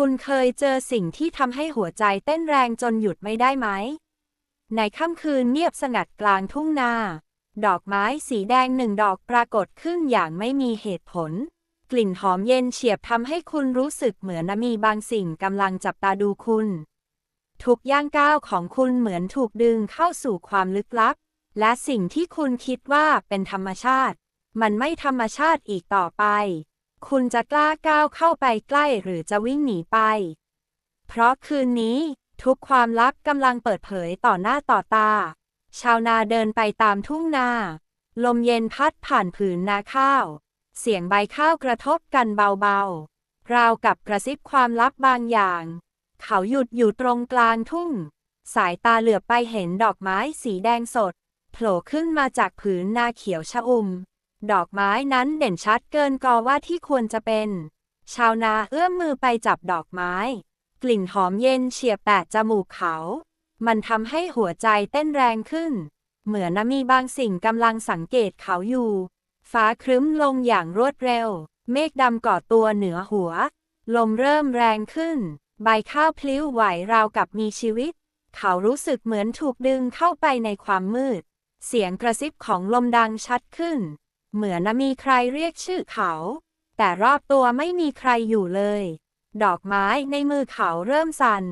คุณเคยเจอสิ่งที่ทำให้หัวใจเต้นแรงจนหยุดไม่ได้ไหม ในค่ำคืนเงียบสงัดกลางทุ่งนา ดอกไม้สีแดงหนึ่งดอกปรากฏขึ้นอย่างไม่มีเหตุผล กลิ่นหอมเย็นเฉียบทำให้คุณรู้สึกเหมือนมีบางสิ่งกำลังจับตาดูคุณ ทุกย่างก้าวของคุณเหมือนถูกดึงเข้าสู่ความลึกลับ และสิ่งที่คุณคิดว่าเป็นธรรมชาติ มันไม่ธรรมชาติอีกต่อไป คุณจะกล้าก้าวเข้าไปใกล้หรือจะวิ่งหนีไป เพราะคืนนี้ ทุกความลับกำลังเปิดเผยต่อหน้าต่อตา ชาวนาเดินไปตามทุ่งนา ลมเย็นพัดผ่านผืนนาข้าว เสียงใบข้าวกระทบกันเบาๆ ราวกับกระซิบความลับบางอย่าง เขาหยุดอยู่ตรงกลางทุ่ง สายตาเหลือบไปเห็นดอกไม้สีแดงสด โผล่ขึ้นมาจากผืนนาเขียวชะอุ่ม ดอกไม้นั้นเด่นชัดเกินกอว่าที่ควรจะเป็น ชาวนาเอื้อมมือไปจับดอกไม้ กลิ่นหอมเย็นเฉียบแตะจมูกเขา มันทำให้หัวใจเต้นแรงขึ้น เหมือนมีบางสิ่งกำลังสังเกตเขาอยู่ ฟ้าครึ้มลงอย่างรวดเร็ว เมฆดำก่อตัวเหนือหัว ลมเริ่มแรงขึ้น ใบข้าวพลิ้วไหวราวกับมีชีวิต เขารู้สึกเหมือนถูกดึงเข้าไปในความมืด เสียงกระซิบของลมดังชัดขึ้น เหมือนมีใครเรียกชื่อเขา แต่รอบตัวไม่มีใครอยู่เลย ดอกไม้ในมือเขาเริ่มสั่น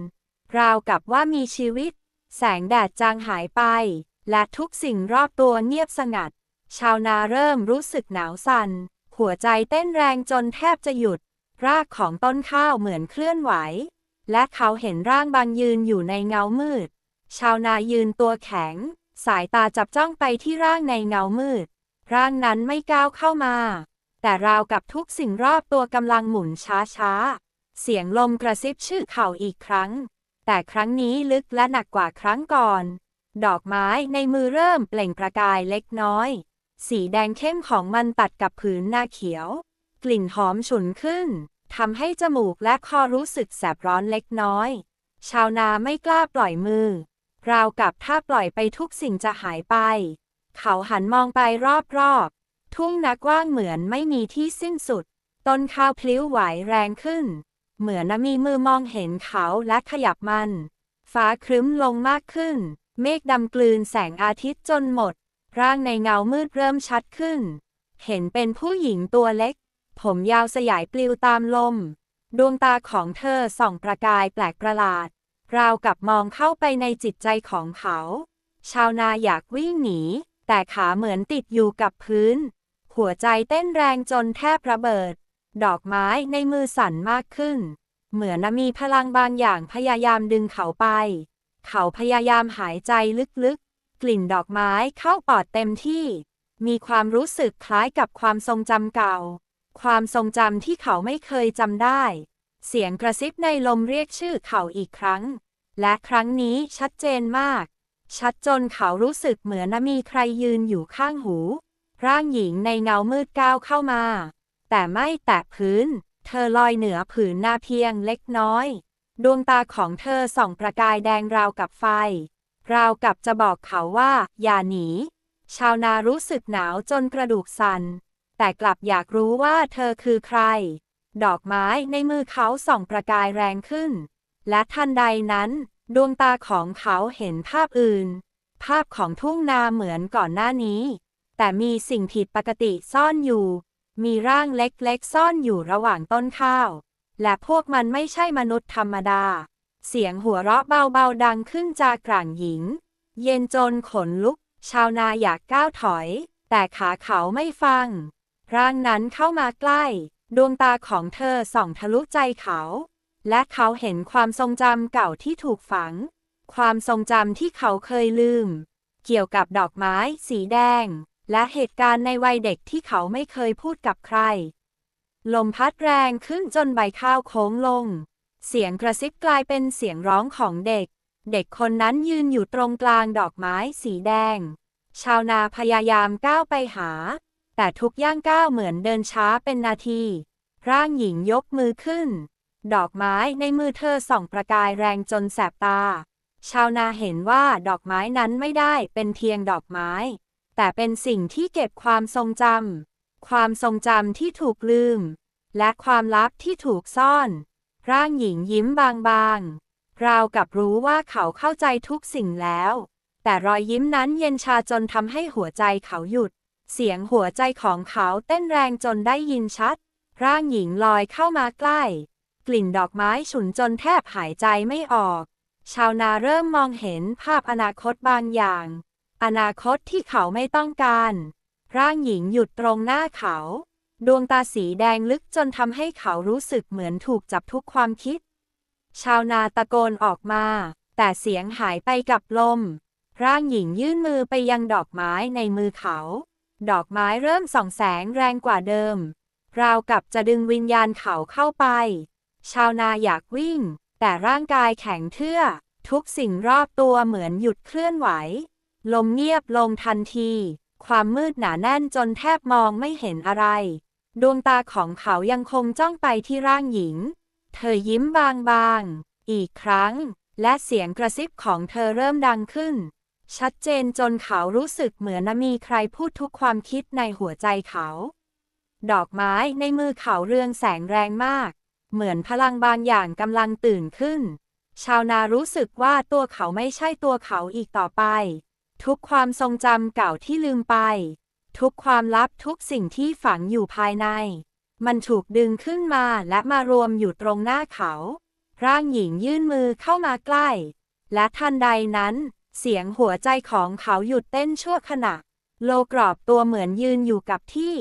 ราวกับว่ามีชีวิต แสงแดดจางหายไป และทุกสิ่งรอบตัวเงียบสงัด ชาวนาเริ่มรู้สึกหนาวสัน่น หัวใจเต้นแรงจนแทบจะหยุด รากของต้นข้าวเหมือนเคลื่อนไหว และเขาเห็นร่างบางยืนอยู่ในเงามืด ชาวนายืนตัวแข็ง สายตาจับจ้องไปที่ร่างในเงามืด ร่างนั้นไม่ก้าวเข้ามา แต่ราวกับทุกสิ่งรอบตัวกำลังหมุนช้าๆ เสียงลมกระซิบชื่อเขาอีกครั้ง แต่ครั้งนี้ลึกและหนักกว่าครั้งก่อน ดอกไม้ในมือเริ่มเปล่งประกายเล็กน้อย สีแดงเข้มของมันตัดกับผืนหน้าเขียว กลิ่นหอมฉุนขึ้นทำให้จมูกและคอรู้สึกแสบร้อนเล็กน้อย ชาวนาไม่กล้าปล่อยมือ ราวกับถ้าปล่อยไปทุกสิ่งจะหายไป เขาหันมองไปรอบๆ ทุ่งนักว่างเหมือนไม่มีที่สิ้นสุด ต้นข้าวพลิ้วไหวแรงขึ้น เหมือนมีมือมองเห็นเขาและขยับมัน ฟ้าครึ้มลงมากขึ้น เมฆดำกลืนแสงอาทิตย์จนหมด ร่างในเงามืดเริ่มชัดขึ้น เห็นเป็นผู้หญิงตัวเล็ก ผมยาวสยายปลิวตามลม ดวงตาของเธอส่องประกายแปลกประหลาด ราวกับมองเข้าไปในจิตใจของเขา ชาวนาอยากวิ่งหนี แต่ขาเหมือนติดอยู่กับพื้น หัวใจเต้นแรงจนแทบระเบิด ดอกไม้ในมือสั่นมากขึ้น เหมือนมีพลังบางอย่างพยายามดึงเขาไป เขาพยายามหายใจลึกๆ กลิ่นดอกไม้เข้าปอดเต็มที่ มีความรู้สึกคล้ายกับความทรงจำเก่า ความทรงจำที่เขาไม่เคยจำได้ เสียงกระซิบในลมเรียกชื่อเขาอีกครั้ง และครั้งนี้ชัดเจนมาก ชัดจนเขารู้สึกเหมือนมีใครยืนอยู่ข้างหู ร่างหญิงในเงามืดก้าวเข้ามา แต่ไม่แตะพื้น เธอลอยเหนือผืนหน้าเพียงเล็กน้อย ดวงตาของเธอส่องประกายแดงราวกับไฟ ราวกับจะบอกเขาว่า อย่าหนี ชาวนารู้สึกหนาวจนกระดูกสั่น แต่กลับอยากรู้ว่าเธอคือใคร ดอกไม้ในมือเขาส่องประกายแรงขึ้น และทันใดนั้น ดวงตาของเขาเห็นภาพอื่น ภาพของทุ่งนาเหมือนก่อนหน้านี้ แต่มีสิ่งผิดปกติซ่อนอยู่ มีร่างเล็กๆซ่อนอยู่ระหว่างต้นข้าว และพวกมันไม่ใช่มนุษย์ธรรมดา เสียงหัวเราะเบาๆดังขึ้นจากกลางหญิง เย็นจนขนลุก ชาวนาอยากก้าวถอย แต่ขาเขาไม่ฟัง ร่างนั้นเข้ามาใกล้ ดวงตาของเธอส่องทะลุใจเขา และเขาเห็นความทรงจำเก่าที่ถูกฝัง ความทรงจำที่เขาเคยลืม เกี่ยวกับดอกไม้ สีแดง และเหตุการณ์ในวัยเด็กที่เขาไม่เคยพูดกับใคร ลมพัดแรงขึ้นจนใบข้าวโค้งลง เสียงกระซิบกลายเป็นเสียงร้องของเด็ก เด็กคนนั้นยืนอยู่ตรงกลางดอกไม้สีแดง ชาวนาพยายามก้าวไปหา แต่ทุกย่างก้าวเหมือนเดินช้าเป็นนาที ร่างหญิงยกมือขึ้น ดอกไม้ในมือเธอส่องประกายแรงจนแสบตา ชาวนาเห็นว่าดอกไม้นั้นไม่ได้เป็นเพียงดอกไม้ แต่เป็นสิ่งที่เก็บความทรงจำความทรงจำที่ถูกลืม และความลับที่ถูกซ่อน ร่างหญิงยิ้มบางๆ ราวกับรู้ว่าเขาเข้าใจทุกสิ่งแล้ว แต่รอยยิ้มนั้นเย็นชาจนทำให้หัวใจเขาหยุด เสียงหัวใจของเขาเต้นแรงจนได้ยินชัด ร่างหญิงลอยเข้ามาใกล้ กลิ่นดอกไม้ฉุนจนแทบหายใจไม่ออก ชาวนาเริ่มมองเห็นภาพอนาคตบางอย่าง อนาคตที่เขาไม่ต้องการ ร่างหญิงหยุดตรงหน้าเขา ดวงตาสีแดงลึกจนทำให้เขารู้สึกเหมือนถูกจับทุกความคิด ชาวนาตะโกนออกมา แต่เสียงหายไปกับลม ร่างหญิงยื่นมือไปยังดอกไม้ในมือเขา ดอกไม้เริ่มส่องแสงแรงกว่าเดิม ราวกับจะดึงวิญญาณเขาเข้าไป ชาวนาอยากวิ่ง แต่ร่างกายแข็งเทื่อ ทุกสิ่งรอบตัวเหมือนหยุดเคลื่อนไหว ลมเงียบลงทันที ความมืดหนาแน่นจนแทบมองไม่เห็นอะไร ดวงตาของเขายังคงจ้องไปที่ร่างหญิง เธอยิ้มบางๆ อีกครั้ง และเสียงกระซิบของเธอเริ่มดังขึ้น ชัดเจนจนเขารู้สึกเหมือนมีใครพูดทุกความคิดในหัวใจเขา ดอกไม้ในมือเขาเรืองแสงแรงมาก เหมือนพลังบางอย่างกำลังตื่นขึ้น ชาวนารู้สึกว่าตัวเขาไม่ใช่ตัวเขาอีกต่อไป ทุกความทรงจำเก่าที่ลืมไป ทุกความลับทุกสิ่งที่ฝังอยู่ภายใน มันถูกดึงขึ้นมาและมารวมอยู่ตรงหน้าเขา ร่างหญิงยื่นมือเข้ามาใกล้ และทันใดนั้น เสียงหัวใจของเขาหยุดเต้นชั่วขณะ โลกรอบตัวเหมือนยืนอยู่กับที่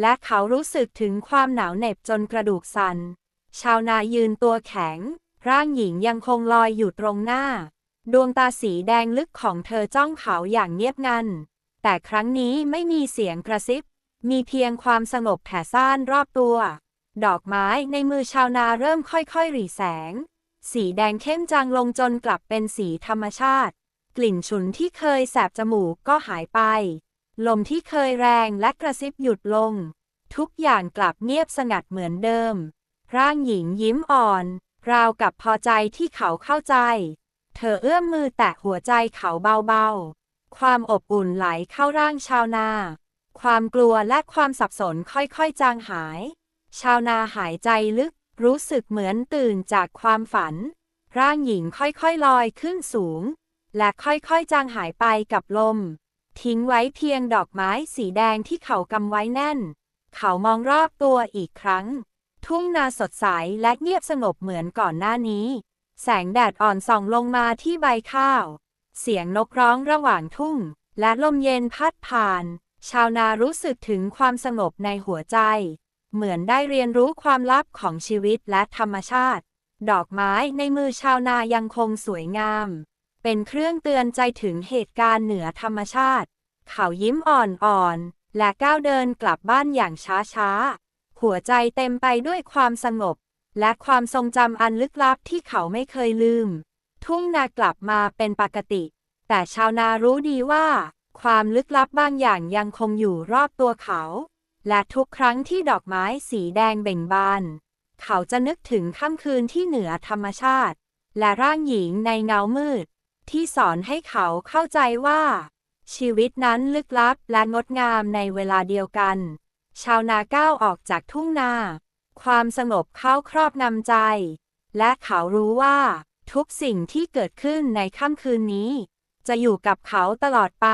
และเขารู้สึกถึงความหนาวเหน็บจนกระดูกสัน่น ชาวนายืนตัวแข็ง ร่างหญิงยังคงลอยอยู่ตรงหน้า ดวงตาสีแดงลึกของเธอจ้องเขาอย่างเงียบงัน แต่ครั้งนี้ไม่มีเสียงกระซิบ มีเพียงความสงบแผ่ซ่านรอบตัว ดอกไม้ในมือชาวนาเริ่มค่อยๆหรี่แสง สีแดงเข้มจางลงจนกลับเป็นสีธรรมชาติ กลิ่นฉุนที่เคยแสบจมูกก็หายไป ลมที่เคยแรงและกระซิบหยุดลง ทุกอย่างกลับเงียบสงัดเหมือนเดิม ร่างหญิงยิ้มอ่อน ราวกับพอใจที่เขาเข้าใจ เธอเอื้อมมือแตะหัวใจเขาเบาๆ ความอบอุ่นไหลเข้าร่างชาวนา ความกลัวและความสับสนค่อยๆ จางหาย ชาวนาหายใจลึก รู้สึกเหมือนตื่นจากความฝัน ร่างหญิงค่อยๆลอยขึ้นสูง และค่อยๆ จางหายไปกับลม ทิ้งไว้เพียงดอกไม้สีแดงที่เขากำไว้แน่น เขามองรอบตัวอีกครั้ง ทุ่งนาสดใสและเงียบสงบเหมือนก่อนหน้านี้ แสงแดดอ่อนส่องลงมาที่ใบข้าว เสียงนกร้องระหว่างทุ่ง และลมเย็นพัดผ่าน ชาวนารู้สึกถึงความสงบในหัวใจ เหมือนได้เรียนรู้ความลับของชีวิตและธรรมชาติ ดอกไม้ในมือชาวนายังคงสวยงาม เป็นเครื่องเตือนใจถึงเหตุการณ์เหนือธรรมชาติ เขายิ้มอ่อนๆและก้าวเดินกลับบ้านอย่างช้าๆ หัวใจเต็มไปด้วยความสงบ และความทรงจำอันลึกลับที่เขาไม่เคยลืม ทุ่งนากลับมาเป็นปกติ แต่ชาวนารู้ดีว่า ความลึกลับบางอย่างยังคงอยู่รอบตัวเขา และทุกครั้งที่ดอกไม้สีแดงเบ่งบาน เขาจะนึกถึงค่ำคืนที่เหนือธรรมชาติ และร่างหญิงในเงามืด ที่สอนให้เขาเข้าใจว่า ชีวิตนั้นลึกลับและงดงามในเวลาเดียวกัน ชาวนาก้าวออกจากทุ่งนา ความสงบเข้าครอบนำใจ และเขารู้ว่า ทุกสิ่งที่เกิดขึ้นในค่ำคืนนี้ จะอยู่กับเขาตลอดไป